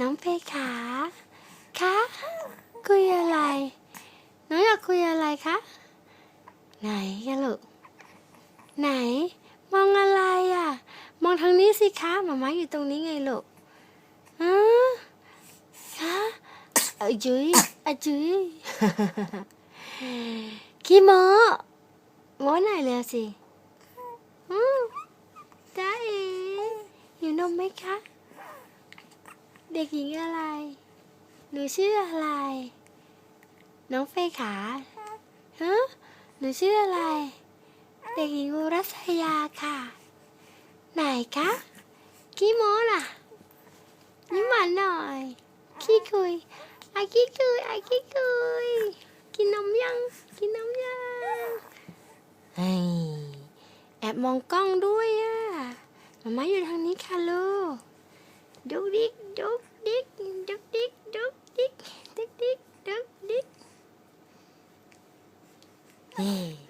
น้องเพขาคะคุยอะไร น้องอยากคุยอะไรคะ ไหนกันลูกไหน มองอะไรอะ มองทางนี้สิคะหมาม้าอยู่ตรงนี้ไงลูกฮะคะอาจุยอาจุยขี้โมโมหนเลยสิอืมจ้าเอ๋หิวนมไหมคะ เด็กหญิงอะไร หนูชื่ออะไร น้องเฟยขาฮะหนูชื่ออะไร เด็กหญิงอุรัสยาค่ะ ไหนคะขี้โมล่ะยิ้มหวานหน่อยขี้คุยไอขี้คุยไอขี้คุยกินนมยัง กินนมยังเฮ้ยแอบมองกล้องด้วยอะมาม่าอยู่ทางนี้ค่ะลูก ดุกดิกดุกดิกดุกดิกดุ